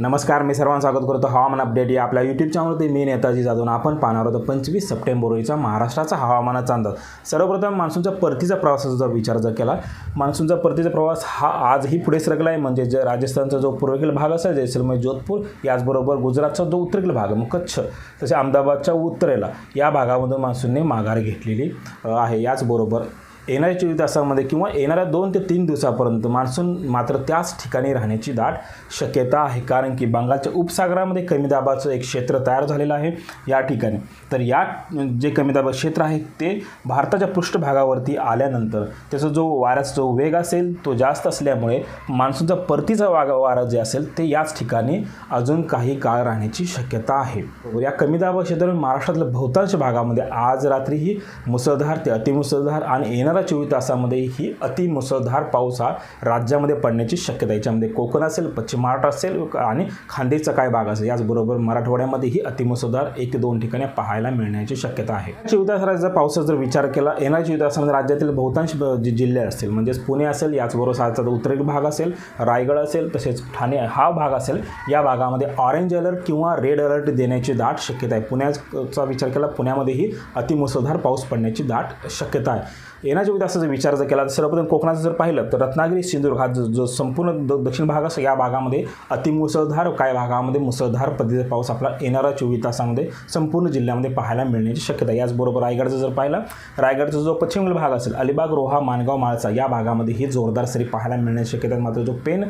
नमस्कार मी सर्वांना स्वागत करतो हवामान अपडेट या आपल्या यूट्यूब चॅनलवरती मी नेताजी जाधव आपण पाहणार होतो पंचवीस सप्टेंबर रोजीचा महाराष्ट्राचा हवामानाचा अंदाज. सर्वप्रथम मान्सूनच्या परतीचा प्रवासाचा जर विचार जर केला मान्सूनचा परतीचा प्रवास हा आजही पुढे सरकला आहे म्हणजे जे राजस्थानचा जो पूर्वेकडील भाग असेल जैसलमेर जोधपूर याचबरोबर गुजरातचा जो उत्तरेकडील भाग आहे, मग कच्छ तसे अहमदाबादच्या उत्तरेला या भागामधून मान्सूनने माघार घेतलेली आहे. याचबरोबर येणाऱ्या चोवीस तासामध्ये किंवा येणाऱ्या दोन ते तीन दिवसापर्यंत मान्सून मात्र त्याच ठिकाणी राहण्याची दाट शक्यता आहे. कारण की बंगालच्या उपसागरामध्ये कमी दाबाचं एक क्षेत्र तयार झालेलं आहे या ठिकाणी. तर या जे कमी दाबा क्षेत्र आहे ते भारताच्या पृष्ठभागावरती आल्यानंतर त्याचा जो वाऱ्याचा जो वेग असेल तो जास्त असल्यामुळे मान्सूनचा परतीचा वागा वारा जे असेल ते याच ठिकाणी अजून काही काळ राहण्याची शक्यता आहे. या कमी दाबा क्षेत्रात महाराष्ट्रातल्या बहुतांश भागामध्ये आज रात्रीही मुसळधार ते अतिमुसळधार आणि येणाऱ्या चोवीस तासामध्ये ही अतिमुसळधार पाऊस हा राज्यामध्ये पडण्याची शक्यता आहे. याच्यामध्ये कोकण असेल पश्चिम महाराष्ट्र असेल आणि खांदेचा काय भाग असेल याचबरोबर मराठवाड्यामध्ये ही अतिमुसळधार एक ते दोन ठिकाणी पाहायला मिळण्याची शक्यता आहे. चोवीस जर पावसाचा जर विचार केला येणाऱ्या चोवीस तासामध्ये राज्यातील बहुतांश जे जिल्हे असतील म्हणजेच पुणे असेल याचबरोबर साचा उत्तरेक भाग असेल रायगड असेल तसेच ठाणे हा भाग असेल या भागामध्ये ऑरेंज अलर्ट किंवा रेड अलर्ट देण्याची दाट शक्यता आहे. पुण्याचा विचार केला पुण्यामध्येही अतिमुसळधार पाऊस पडण्याची दाट शक्यता आहे. येणाऱ्या चोवीस तासाचा विचार जर केला तर सर्वप्रथम कोकणाचं जर पाहिलं तर रत्नागिरी सिंधुदुर्ग हा जो संपूर्ण द दक्षिण भाग असं या भागामध्ये अतिमुसळधार काय भागामध्ये मुसळधार पद्धतीचा पाऊस आपला येणारा चोवीस तासामध्ये संपूर्ण जिल्ह्यामध्ये पाहायला मिळण्याची शक्यता आहे. याचबरोबर रायगडचा जर पाहिला रायगडचा जो पश्चिम भाग असेल अलिबाग रोहा मानगाव माळसा या भागामध्ये ही जोरदार सरी पाहायला मिळण्याची शक्यता आहे. मात्र जो पेन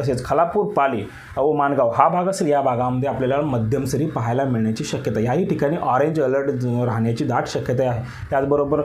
तसेच खालापूर पाली व मानगाव हा भाग असेल या भागामध्ये आपल्याला मध्यम सरी पाहायला मिळण्याची शक्यता याही ठिकाणी ऑरेंज अलर्ट राहण्याची दाट शक्यता आहे. त्याचबरोबर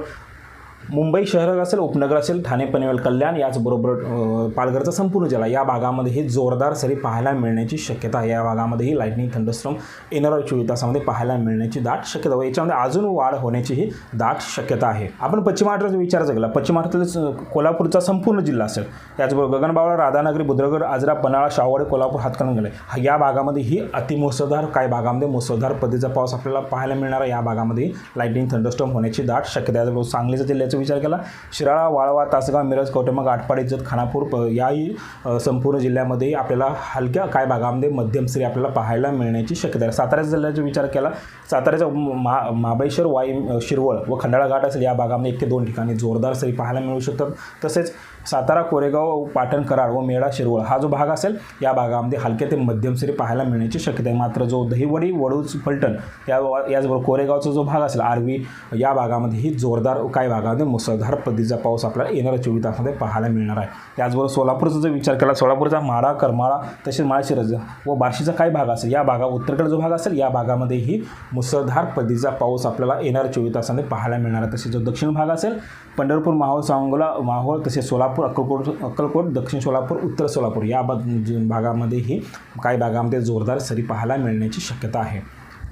मुंबई शहर असेल उपनगर असेल ठाणे पनवेल कल्याण याचबरोबर पालघरचा संपूर्ण जिल्हा. या भागामध्ये हे जोरदार सरी पाहायला मिळण्याची शक्यता आहे. या भागामध्येही लाईटनिंग थंडस्ट्रम येणाऱ्या चोवीस तासामध्ये पाहायला मिळण्याची दाट शक्यता व याच्यामध्ये अजून वाढ होण्याचीही दाट शक्यता आहे. आपण पश्चिम महाराष्ट्राचा विचार जगला पश्चिम महाराष्ट्रातील कोल्हापूरचा संपूर्ण जिल्हा असेल याचबरोबर गगनबावळा राधानगरी बुद्रगड आजरा पन्हाळा शावडे कोल्हापूर हातकणंगले या भागामध्ये ही अतिमुसळधार काही भागामध्ये मुसळधार पद्धतीचा पाऊस आपल्याला पाहायला मिळणार आहे. या भागामध्ये लाईटनिंग थंडस्ट्रम होण्याची दाट शक्यता आहे. त्याचबरोबर जिल्ह्यात जिल्ह्याचा विचार केला. शिराळा वाळवा तासगाव मिरज कौटुंबिक आटपाडी जत खानापूर प- याही संपूर्ण जिल्ह्यामध्ये आपल्याला हलक्या काय भागामध्ये मध्यम श्री आपल्याला पाहायला मिळण्याची शक्यता आहे. सातारा जिल्ह्याचा विचार केला साताऱ्याचा मा महाबळेश्वर वाई शिरवळ व खंडाळा घाट असेल या भागामध्ये एक ते दोन ठिकाणी जोरदार सरी पाहायला मिळू शकतात. तसेच सातारा कोरेगाव पाटण कराड व मेळा शिरवळ हा जो भाग असेल या भागामध्ये हलक्या ते मध्यम सरी पाहायला मिळण्याची शक्यता आहे. मात्र जो दहिवडी वडूज फलटण या याचबरोबर कोरेगावचा जो भाग असेल आरवी या भागामध्येही जोरदार काही भागामध्ये मुसळधार पद्धतीचा पाऊस आपल्याला येणाऱ्या चोवीस तासामध्ये पाहायला मिळणार आहे. त्याचबरोबर सोलापूरचा जर विचार केला सोलापूरचा माळा करमाळा तसेच माळशिरज व बार्शीचा काही भाग असेल या भागा उत्तरेकडे जो भाग असेल या भागामध्येही मुसळधार पद्धतीचा पाऊस आपल्याला येणाऱ्या चोवीस तासामध्ये पाहायला मिळणार आहे. तसेच जो दक्षिण भाग असेल पंढरपूर माहोळ सांगोला माहोळ तसेच सोलापूर अक्कलकोट अक्कलकोट दक्षिण सोलापूर उत्तर सोलापूर या भाग जे भागामध्येही काही भागामध्ये जोरदार सरी पाहायला मिळण्याची शक्यता आहे.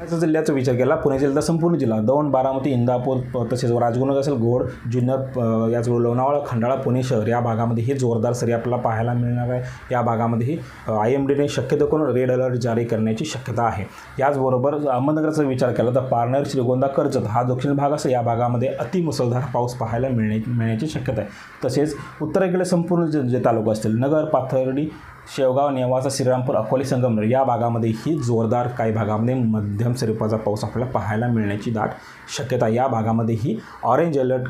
त्याचा जिल्ह्याचा विचार केला. पुणे जिल्हा संपूर्ण जिल्हा. दौंड बारामती इंदापूर तसेच राजगुरुनगर असेल घोड जुन्नर याचबरोबर लोणावळा खंडाळा पुणे शहर या भागामध्ये ही जोरदार सरी आपल्याला पाहायला मिळणार आहे. या भागामध्येही आय एम डीने शक्यतो करून रेड अलर्ट जारी करण्याची शक्यता आहे. याचबरोबर अहमदनगरचा विचार केला तर पारनेर श्रीगोंदा कर्जत हा दक्षिण भाग असेल. या भागामध्ये अतिमुसळधार पाऊस पाहायला मिळण्या मिळण्याची शक्यता आहे. तसेच उत्तरेकडे संपूर्ण जे तालुका असतील नगर पाथर्डी शेवगाव नेवासा श्रीरामपूर अकोले संगमनेर या भागामध्ये ही जोरदार काही भागामध्ये मध्यम स्वरूपाचा पाऊस आपल्याला पाहायला मिळण्याची दाट शक्यता या भागामध्ये ही ऑरेंज अलर्ट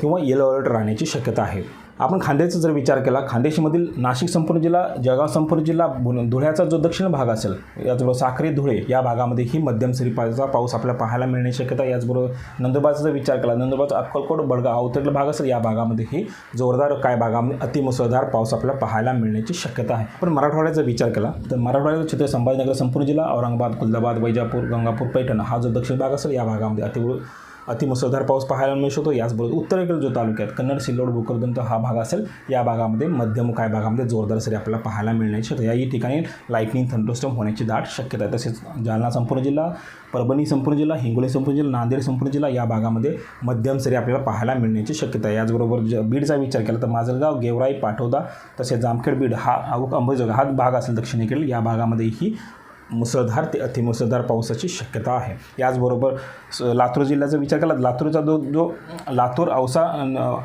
किंवा येलो अलर्ट राहण्याची शक्यता आहे. आपण खांद्याचा जर विचार केला खानदेशमधील नाशिक संपूर्ण जिल्हा जळगाव संपूर्ण जिल्हा धुळ्याचा जो दक्षिण भाग असेल याचबरोबर साखरे धुळे या भागामध्ये ही मध्यम स्वरूपाचा पाऊस आपल्याला पाहायला मिळण्याची शक्यता याचबरोबर नंदुरबारचा जर विचार केला नंदुरबारचा अक्कलकोट बडगाव हा भाग असेल या भागामध्ये ही जोरदार काय भागामध्ये अतिमुसळधार पाऊस आपल्याला पाहायला मिळण्याची शक्यता आहे. पण मराठवाड्याचा विचार केला तर मराठवाड्याचा क्षेत्र संभाजीनगर संपूर्ण जिल्हा औरंगाबाद खुलदाबाद वैजापूर गंगापूर पैठण हा जो दक्षिण भाग असेल या भागामध्ये अति अतिमुसळधार पाऊस पाहायला मिळू शकतो याचबरोबर उत्तरेकडील जो तालुका आहे कन्नड सिल्लोड भोकरदंत हा भाग असेल या भागामध्ये मध्यम काय भागामध्ये जोरदार सरी आपल्याला पाहायला मिळण्याची शक्यता याही ठिकाणी लाईटनिंग थंडोस्टम होण्याची दाट शक्यता आहे. तसेच जालना संपूर्ण जिल्हा परभणी संपूर्ण जिल्हा हिंगोली संपूर्ण जिल्हा नांदेड संपूर्ण जिल्हा या भागामध्ये मध्यम सरी आपल्याला पाहायला मिळण्याची शक्यता आहे. याचबरोबर ज बीडचा विचार केला तर माजलगाव गेवराई पाठोदा तसेच जामखेड बीड हा अंबेजोगाई हा भाग असेल दक्षिणेकडील. या भागामध्ये ही मुसळधार ते अतिमुसळधार पावसाची शक्यता आहे. याचबरोबर स- लातूर जिल्ह्याचा विचार केला लातूरचा जो जो लातूर औसा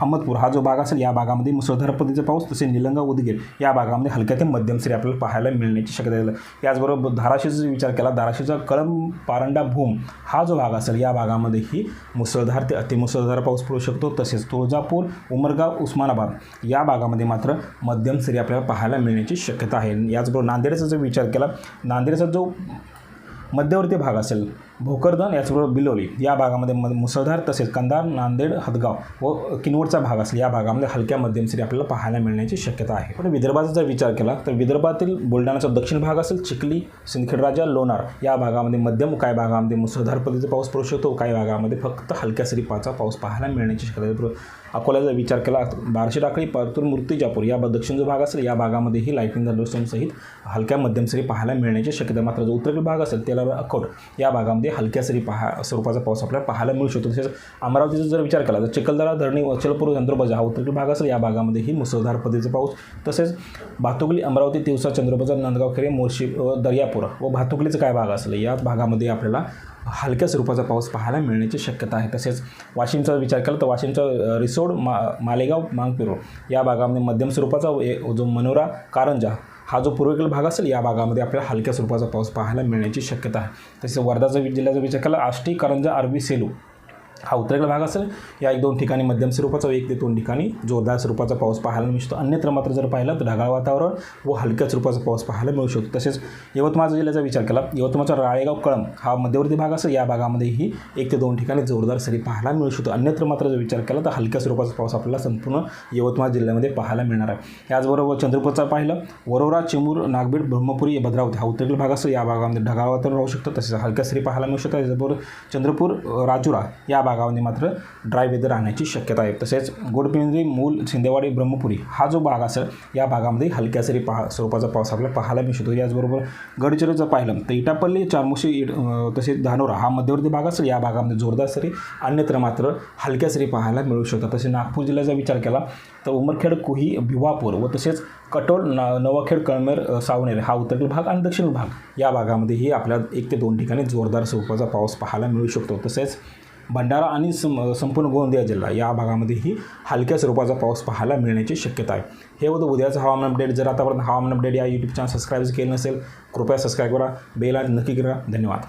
अहमदपूर हा जो भाग असेल या भागामध्ये मुसळधार पद्धतीचा पाऊस तसे निलंगा उदगीर या भागामध्ये हलक्या ते मध्यम सरी आपल्याला पाहायला मिळण्याची शक्यता आहे. याचबरोबर धाराशिवचा विचार केला धाराशिवचा कळम पारंडा भूम हा जो भाग असेल या भागामध्येही मुसळधार ते अतिमुसळधार पाऊस पडू शकतो. तसेच तुळजापूर उमरगाव उस्मानाबाद या भागामध्ये मात्र मध्यम सरी आपल्याला पाहायला मिळण्याची शक्यता आहे. याचबरोबर नांदेडचा जर विचार केला नांदेडचा जो मध्यवर्ती भाग असेल भोकरदन याचबरोबर बिलोली या भागामध्ये म मुसळधार तसेच कंधार नांदेड हदगाव व किनवडचा भाग असेल या भागामध्ये हलक्या मध्यम सरी आपल्याला पाहायला मिळण्याची शक्यता आहे. पण विदर्भाचा जर विचार केला तर विदर्भातील बुलढाणाचा दक्षिण भाग असेल चिखली सिंदखेडराजा लोणार या भागामध्ये मध्यम काही भागामध्ये मुसळधार पद्धतीचा पाऊस पडू शकतो काही भागामध्ये फक्त हलक्या सरी पाचा पाऊस पाहायला मिळण्याची शक्यता आहे. अकोल्याचा विचार केला बार्शी टाकळी परतूर मूर्तिजापूर या दक्षिण जो भाग असेल या भागामध्येही लाईटिंग थंडरस्टॉर्मसहित हलक्या मध्यम सरी पाहायला मिळण्याची शक्यता. मात्र जो उत्तरेकडील भाग असेल त्याला अकोट या भागामध्ये हलक्या सरी पहा स्वरूपाचा पाऊस आपल्याला पाहायला मिळू शकतो. तसेच अमरावतीचा जर विचार केला तर चिखलदरा धरणी वचलपूर चंद्रबाजा हा उत्तरेकडील भाग असेल या भागामध्येही मुसळधार पद्धतीचा पाऊस. तसेच भातुकली अमरावती तिवसा चंद्रबाजार नांदगाव खेरे मोर्शी व दर्यापूर व भातुकलीचा काय भाग असेल या भागामध्ये आपल्याला हलक्या स्वरूपाचा पाऊस पाहायला मिळण्याची शक्यता आहे. तसेच वाशिमचा विचार केला तर वाशिमचा रिसोड मा मालेगाव मांगपिरो या भागामध्ये मध्यम स्वरूपाचा ए- जो मनोरा कारंजा हा जो पूर्वेकडील भाग असेल या भागामध्ये आपल्याला हलक्या स्वरूपाचा पाऊस पाहायला मिळण्याची शक्यता आहे. तसेच वर्धाचा जिल्ह्याचा विचार केला आष्टी कारंजा अरबी सेलू हा उत्तरेकडे भाग असेल. या एक दोन ठिकाणी मध्यम स्वरूपाचा व एक ते दोन ठिकाणी जोरदार स्वरूपाचा पाऊस पाहायला मिळू अन्यत्र मात्र जर पाहिलं तर ढगाळ वातावरण व हलक्या स्वरूपाचा पाऊस पाहायला मिळू शकतो. तसेच यवतमाळ जिल्ह्याचा विचार केला यवतमाळचा राळेगाव कळंब हा मध्यवर्ती भाग असेल. या भागामध्येही एक ते दोन ठिकाणी जोरदार सरी पाहायला मिळू शकतो. अन्यत्र मात्र जर विचार केला तर हलक्या स्वरूपाचा पाऊस आपल्याला संपूर्ण यवतमाळ जिल्ह्यामध्ये पाहायला मिळणार आहे. त्याचबरोबर चंद्रपूरचा पाहिलं वरोरा चिमूर नागबीड ब्रह्मपुरी भद्रावती हा उत्तरेकडील भाग असेल. या भागामध्ये ढगाळ वातावरण राहू शकतं. तसेच हलक्या सरी पाहायला मिळू शकतात. त्याचबरोबर चंद्रपूर राजुरा या भागामध्ये मात्र ड्राय वेदर राहण्याची शक्यता आहे. तसेच गोडपिंजरी मूल शिंदेवाडी ब्रह्मपुरी हा जो भाग असेल या भागामध्ये हलक्या सरी पहा स्वरूपाचा पाऊस आपल्याला पाहायला मिळू याचबरोबर याचबरोबर जर पाहिलं तर इटापल्ली चामोशी इट- तसेच धानोरा हा मध्यवर्ती भाग असेल या भागामध्ये जोरदार सरी अन्यत्र मात्र हलक्या सरी पाहायला मिळू शकतात. तसेच नागपूर जिल्ह्याचा विचार केला तर उमरखेड कुही भिवापूर व तसेच कटोल न नवाखेड कळमेर सावनेर हा उत्तरेकडील भाग आणि दक्षिण भाग या भागामध्येही आपल्याला एक ते दोन ठिकाणी जोरदार स्वरूपाचा पाऊस पाहायला मिळू शकतो. तसेच भंडारा आणि सं संपूर्ण गोंदिया जिल्हा या भागामध्येही हलक्या स्वरूपाचा पाऊस पाहायला मिळण्याची शक्यता आहे. हे होतं उद्याचं हवामान अपडेट जर आतापर्यंत हवामान अपडेट या यूट्यूब चॅनल सबस्क्राईब केलं नसेल कृपया सबस्क्राईब करा. बेल आणि नक्की करा. धन्यवाद.